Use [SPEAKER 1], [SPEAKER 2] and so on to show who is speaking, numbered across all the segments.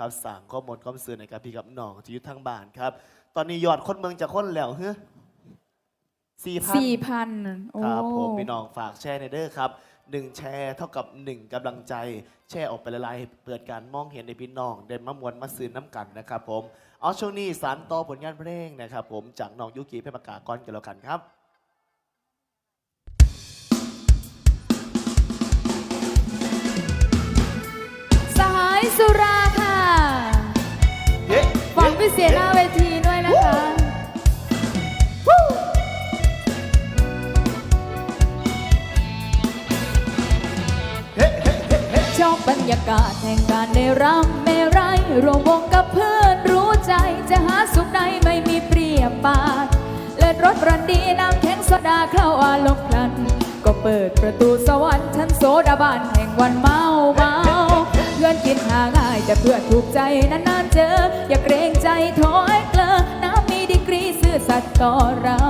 [SPEAKER 1] นะครับสั่งข้อมูลข้อมสื่อในกับพี่กับน้องที่อยู่ทางบ้านครับ ตอนนี้ยอดคนเมืองจะค้นแล้วเฮ้สี่พัน
[SPEAKER 2] สี่พันโอ้
[SPEAKER 1] ครับผมพี่น้องฝากแชร์ในเด้อครับหนึ่งแชร์เท่ากับหนึ่งกำลังใจ แชร์ออกไปละลายๆเปิดการมองเห็นในพี่น้องเดินมามวนมาซื้อน้ำกันนะครับผมเอาช่วงนี้สารต่อผลงานเพลงนะครับผมจากน้องยุกิเพชรประกาก้อนกันแล้วกันครับ
[SPEAKER 2] ชอบบรรยากาศแห่งการได้รำไม่ไรรวมวงกับเพื่อนรู้ใจ จะหาสุขใดไม่มีเปรียบปานเลิศรสรันดีน้ำแข็งโซดาเข้าอารมณ์พลัน ก็เปิดประตูสวรรค์ชั้นโซดาบานแห่งวันเมาเมาเพื่อนกินหาง่ายแต่เพื่อนถูกใจนานๆเจอ อย่าเกรงใจถอยเกลอน้ำมีดีกรีซื่อสัตย์ต่อเรา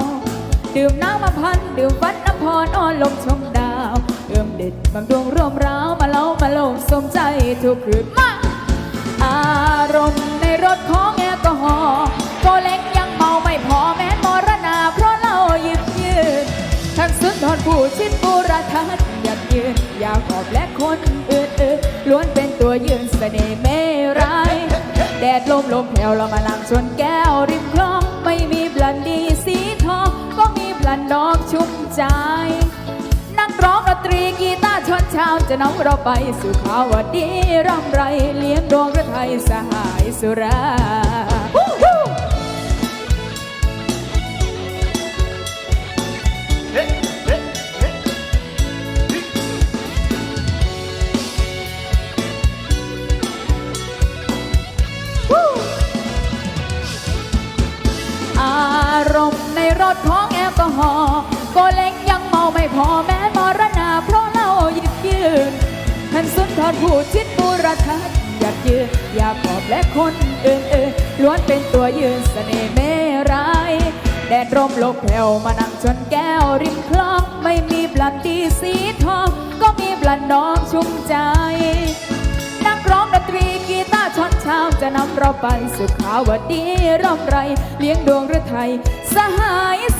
[SPEAKER 2] ดื่มน้ำมาพัน ดื่มฟันน้ำพรอ้อนลมชมดาว เอื้อมเด็ดบางดวงร่วมร้าว ลมสมใจทุกคืนมาอารมณ์ในรถของแอลกอฮอล์ก็เล็กยังเมาไม่พอแม้นมรณาเพราะเราหยิบยืนทั้งสุนทรผู้ชิดบุรทัศน์อยากยืนอยากขอบและคนอื่นๆล้วนเป็นตัวยืนเสน่ห์ไม่ร้ายแดดลมลมแผ่วเรามานั่งชนแก้วริม ตาร์ชนเช้าจะนำเราไปสู่ข่าวว่าดีร่ำไรเลี้ยงดวงพระไทยสหายสุราอารมณ์ในรถของแอลกอฮอล์ก็เล็กยังเมาไม่พอแม้มร ผู้ชิดบุรทัศน์อยากยืนอยากขอบและคนอื่นๆล้วนเป็นตัวยืนเสน่ห์ไม่ร้ายแดดร่มลมแผ่วมานั่งชนแก้วริมคลองไม่มีบลันดีสีทอง ก็มีบลันดอกชุ่มใจ นักร้องดนตรีกีตาร์ช็อตเช้าจะนำเราไปสู่ข่าวว่าดีร่ำไร เลี้ยงดวงฤทัยสหายส